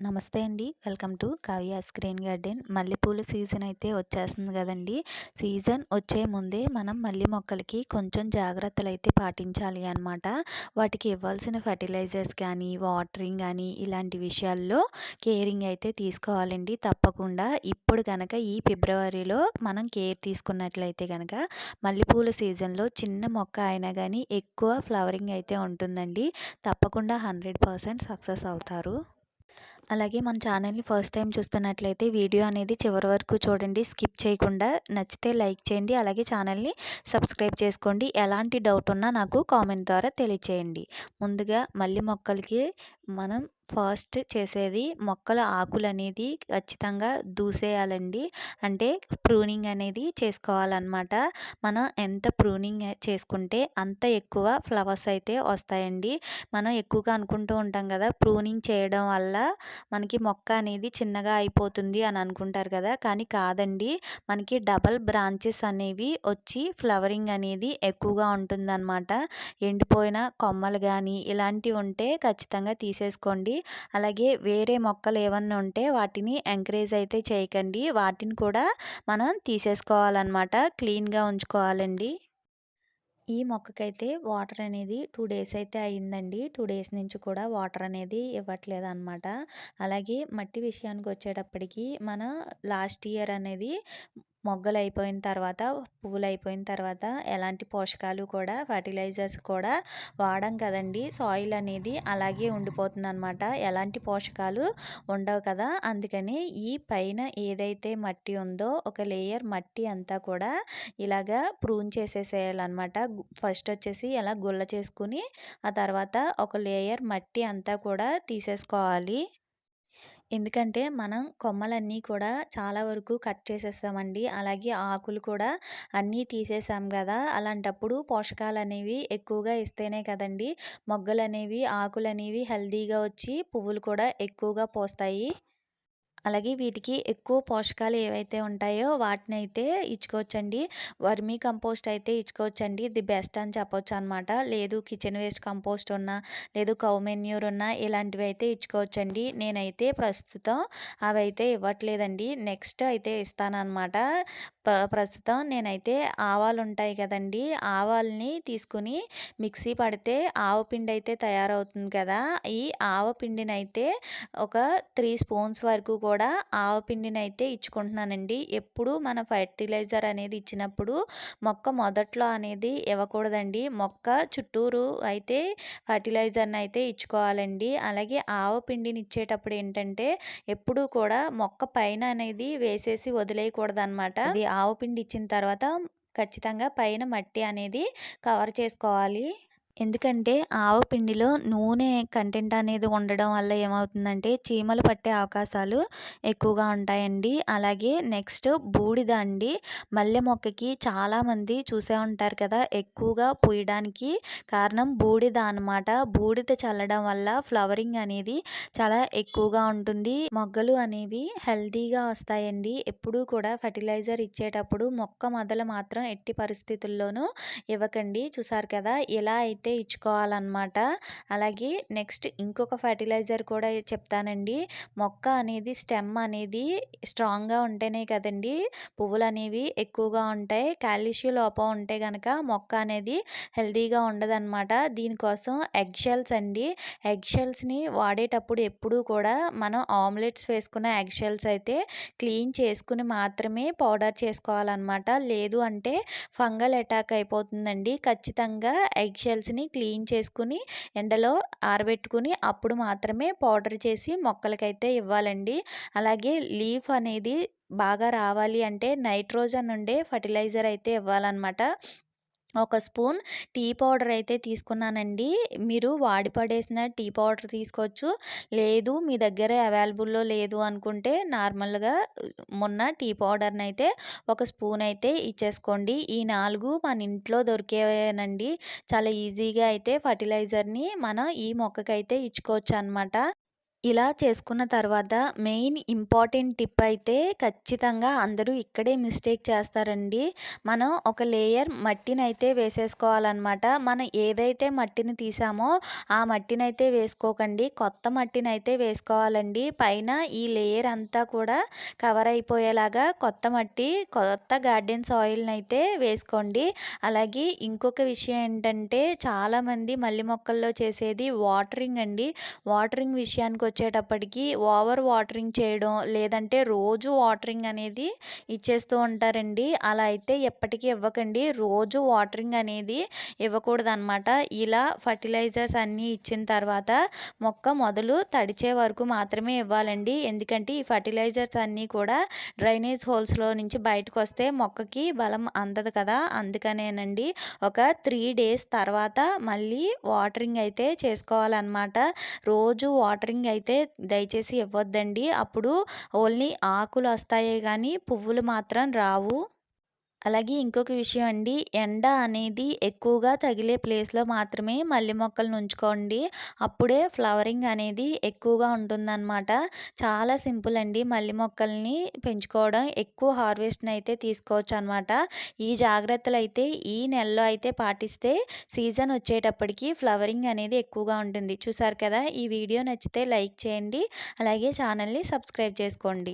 నమస్తే అండి. Welcome to Kavya screen garden. మల్లెపూల సీజన్ అయితే వచ్చేస్తుంది కదండి. సీజన్ వచ్చే ముందే మనం మల్లె మొక్కలకి కొంచెం జాగ్రత్తలు అయితే పాటించాలి అనమాట వాటికి ఇవ్వాల్సిన ఫర్టిలైజర్స్ కానీ వాటరింగ్ కానీ ఇలాంటి విషయాల్లో కేరింగ్ అయితే తీసుకోవాలండి. తప్పకుండా ఇప్పుడు కనుక ఈ ఫిబ్రవరిలో మనం కేర్ తీసుకున్నట్లయితే కనుక మల్లెపూల సీజన్లో చిన్న మొక్క అయినా కానీ ఎక్కువ ఫ్లవరింగ్ అయితే ఉంటుందండి. తప్పకుండా హండ్రెడ్ పర్సెంట్ సక్సెస్ అవుతారు. అలాగే మన ఛానల్ని ఫస్ట్ టైం చూస్తున్నట్లయితే వీడియో అనేది చివరి వరకు చూడండి స్కిప్ చేయకుండా నచ్చితే లైక్ చేయండి అలాగే ఛానల్ని సబ్స్క్రైబ్ చేసుకోండి. ఎలాంటి డౌట్ ఉన్నా నాకు కామెంట్ ద్వారా తెలియచేయండి. ముందుగా మళ్ళీ మొక్కలకి మనం ఫస్ట్ చేసేది మొక్కల ఆకులు అనేది ఖచ్చితంగా దూసేయాలండి. అంటే ప్రూనింగ్ అనేది చేసుకోవాలన్నమాట. మనం ఎంత ప్రూనింగ్ చేసుకుంటే అంత ఎక్కువ ఫ్లవర్స్ అయితే వస్తాయండి. మనం ఎక్కువగా అనుకుంటూ ఉంటాం కదా ప్రూనింగ్ చేయడం వల్ల మనకి మొక్క అనేది చిన్నగా అయిపోతుంది అని అనుకుంటారు కదా. కానీ కాదండి. మనకి డబల్ బ్రాంచెస్ అనేవి వచ్చి ఫ్లవరింగ్ అనేది ఎక్కువగా ఉంటుందన్నమాట. ఎండిపోయిన కొమ్మలు కానీ ఇలాంటివి ఉంటే ఖచ్చితంగా తీసేసుకోండి. అలాగే వేరే మొక్కలు ఏమన్నా ఉంటే వాటిని ఎంకరేజ్ అయితే చేయకండి. వాటిని కూడా మనం తీసేసుకోవాలన్నమాట. క్లీన్గా ఉంచుకోవాలండి. ఈ మొక్కకైతే వాటర్ అనేది టూ డేస్ అయితే అయిందండి. టూ డేస్ నుంచి కూడా వాటర్ అనేది ఇవ్వట్లేదు అనమాట అలాగే మట్టి విషయానికి వచ్చేటప్పటికి మన లాస్ట్ ఇయర్ అనేది మొగ్గలు అయిపోయిన తర్వాత పువ్వులు అయిపోయిన తర్వాత ఎలాంటి పోషకాలు కూడా ఫర్టిలైజర్స్ కూడా వాడం కదండి. సాయిల్ అనేది అలాగే ఉండిపోతుంది అనమాట ఎలాంటి పోషకాలు ఉండవు కదా. అందుకని ఈ పైన ఏదైతే మట్టి ఉందో ఒక లేయర్ మట్టి అంతా కూడా ఇలాగా ప్రూన్ చేసేసేయాలన్నమాట ఫస్ట్ వచ్చేసి ఇలా గుల్ల చేసుకుని ఆ తర్వాత ఒక లేయర్ మట్టి అంతా కూడా తీసేసుకోవాలి. ఎందుకంటే మనం కొమ్మలన్నీ కూడా చాలా వరకు కట్ చేసేస్తామండి. అలాగే ఆకులు కూడా అన్నీ తీసేసాం కదా! అలాంటప్పుడు పోషకాలు అనేవి ఎక్కువగా ఇస్తేనే కదండి! మొగ్గలు అనేవి ఆకులు అనేవి హెల్దీగా వచ్చి పువ్వులు కూడా ఎక్కువగా పోస్తాయి. అలాగే వీటికి ఎక్కువ పోషకాలు ఏవైతే ఉంటాయో వాటిని అయితే ఇచ్చుకోవచ్చండి. వర్మీ కంపోస్ట్ అయితే ఇచ్చుకోవచ్చండి. ది బెస్ట్ అని చెప్పొచ్చు అనమాట లేదు కిచెన్ వేస్ట్ కంపోస్ట్ ఉన్నా లేదు కౌ మెన్యూర్ ఉన్నా ఇలాంటివి అయితే ఇచ్చుకోవచ్చండి. నేనైతే ప్రస్తుతం అవైతే ఇవ్వట్లేదండి. నెక్స్ట్ అయితే ఇస్తానమాట ప్రస్తుతం నేనైతే ఆవాలు ఉంటాయి కదండి. ఆవాల్ని తీసుకుని మిక్సీ పడితే ఆవు పిండి అయితే తయారవుతుంది కదా. ఈ ఆవ పిండిని అయితే ఒక త్రీ స్పూన్స్ వరకు కూడా కూడా ఆవు పిండిని అయితే ఇచ్చుకుంటున్నానండి. ఎప్పుడు మన ఫర్టిలైజర్ అనేది ఇచ్చినప్పుడు మొక్క మొదట్లో అనేది ఇవ్వకూడదండి. మొక్క చుట్టూరు అయితే ఫర్టిలైజర్ని అయితే ఇచ్చుకోవాలండి. అలాగే ఆవు పిండిని ఇచ్చేటప్పుడు ఏంటంటే ఎప్పుడూ కూడా మొక్క పైన అనేది వేసేసి వదిలేయకూడదు అనమాట ఆవు పిండి ఇచ్చిన తర్వాత ఖచ్చితంగా పైన మట్టి అనేది కవర్ చేసుకోవాలి. ఎందుకంటే ఆవు పిండిలో నూనె కంటెంట్ అనేది ఉండడం వల్ల ఏమవుతుందంటే చీమలు పట్టే అవకాశాలు ఎక్కువగా ఉంటాయండి. అలాగే నెక్స్ట్ బూడిద అండి. మల్లె మొక్కకి చాలామంది చూసే ఉంటారు కదా ఎక్కువగా పూయడానికి కారణం బూడిద అనమాట బూడిద చల్లడం వల్ల ఫ్లవరింగ్ అనేది చాలా ఎక్కువగా ఉంటుంది. మొగ్గలు అనేవి హెల్తీగా వస్తాయండి. ఎప్పుడూ కూడా ఫర్టిలైజర్ ఇచ్చేటప్పుడు మొక్క మొదలు మాత్రం ఎట్టి పరిస్థితుల్లోనూ ఇవ్వకండి. చూసారు కదా ఇలా అయితే అయితే ఇచ్చుకోవాలన్నమాట. అలాగే నెక్స్ట్ ఇంకొక ఫర్టిలైజర్ కూడా చెప్తానండి. మొక్క అనేది స్టెమ్ అనేది స్ట్రాంగ్గా ఉంటేనే కదండి పువ్వులు అనేవి ఎక్కువగా ఉంటాయి. కాల్షియం లోపం ఉంటే కనుక మొక్క అనేది హెల్తీగా ఉండదన్నమాట. దీనికోసం ఎగ్ షెల్స్ అండి. ఎగ్ షెల్స్ని వాడేటప్పుడు ఎప్పుడూ కూడా మనం ఆమ్లెట్స్ వేసుకున్న ఎగ్ షెల్స్ అయితే క్లీన్ చేసుకుని మాత్రమే పౌడర్ చేసుకోవాలన్నమాట. లేదు అంటే ఫంగల్ అటాక్ అయిపోతుందండి. ఖచ్చితంగా ఎగ్ షెల్స్ని వాటిని క్లీన్ చేసుకుని ఎండలో ఆరబెట్టుకుని అప్పుడు మాత్రమే పౌడర్ చేసి మొక్కలకైతే ఇవ్వాలండి. అలాగే లీఫ్ అనేది బాగా రావాలి అంటే నైట్రోజన్ ఉండే ఫర్టిలైజర్ అయితే ఇవ్వాలన్నమాట. ఒక స్పూన్ టీ పౌడర్ అయితే తీసుకున్నానండి. మీరు వాడి పడేసిన టీ పౌడర్ తీసుకోవచ్చు. లేదు మీ దగ్గర అవైలబుల్లో లేదు అనుకుంటే నార్మల్గా మొన్న టీ పౌడర్ని అయితే ఒక స్పూన్ అయితే ఇచ్చేసుకోండి. ఈ నాలుగు మన ఇంట్లో దొరికేవేనండి చాలా ఈజీగా అయితే ఫర్టిలైజర్ని మనం ఈ మొక్కకైతే ఇచ్చుకోవచ్చు అనమాట ఇలా చేసుకున్న తర్వాత మెయిన్ ఇంపార్టెంట్ టిప్ అయితే ఖచ్చితంగా అందరూ ఇక్కడే మిస్టేక్ చేస్తారండి. మనం ఒక లేయర్ మట్టిని అయితే వేసేసుకోవాలన్నమాట. మనం ఏదైతే మట్టిని తీసామో ఆ మట్టిని అయితే వేసుకోకండి. కొత్త మట్టిని అయితే వేసుకోవాలండి. పైన ఈ లేయర్ అంతా కూడా కవర్ అయిపోయేలాగా కొత్త మట్టి కొత్త గార్డెన్ సాయిల్ని అయితే వేసుకోండి. అలాగే ఇంకొక విషయం ఏంటంటే చాలామంది మల్లి మొక్కల్లో చేసేది వాటరింగ్ అండి. వాటరింగ్ విషయానికి వచ్చేటప్పటికి ఓవర్ వాటరింగ్ చేయడం లేదంటే రోజు వాటరింగ్ అనేది ఇచ్చేస్తూ ఉంటారండి. అలా అయితే ఎప్పటికీ ఇవ్వకండి. రోజు వాటరింగ్ అనేది ఇవ్వకూడదు అనమాట ఇలా ఫర్టిలైజర్స్ అన్నీ ఇచ్చిన తర్వాత మొక్క మొదలు తడిచే వరకు మాత్రమే ఇవ్వాలండి. ఎందుకంటే ఈ ఫర్టిలైజర్స్ అన్నీ కూడా డ్రైనేజ్ హోల్స్లో నుంచి బయటకు వస్తే మొక్కకి బలం అందదు కదా. అందుకనేనండి ఒక త్రీ డేస్ తర్వాత మళ్ళీ వాటరింగ్ అయితే చేసుకోవాలన్నమాట. రోజు వాటరింగ్ అయితే అయితే దయచేసి ఇవ్వద్దండి. అప్పుడు ఓన్లీ ఆకులు వస్తాయే కానీ పువ్వులు మాత్రం రావు. అలాగే ఇంకొక విషయం అండి. ఎండ అనేది ఎక్కువగా తగిలే ప్లేస్లో మాత్రమే మల్లె మొక్కలను ఉంచుకోండి. అప్పుడే ఫ్లవరింగ్ అనేది ఎక్కువగా ఉంటుందన్నమాట. చాలా సింపుల్ అండి మల్లె మొక్కల్ని పెంచుకోవడం. ఎక్కువ హార్వెస్ట్ని అయితే తీసుకోవచ్చు అనమాట ఈ జాగ్రత్తలు అయితే ఈ నెలలో అయితే పాటిస్తే సీజన్ వచ్చేటప్పటికి ఫ్లవరింగ్ అనేది ఎక్కువగా ఉంటుంది. చూసారు కదా? ఈ వీడియో నచ్చితే లైక్ చేయండి. అలాగే ఛానల్ని సబ్స్క్రైబ్ చేసుకోండి.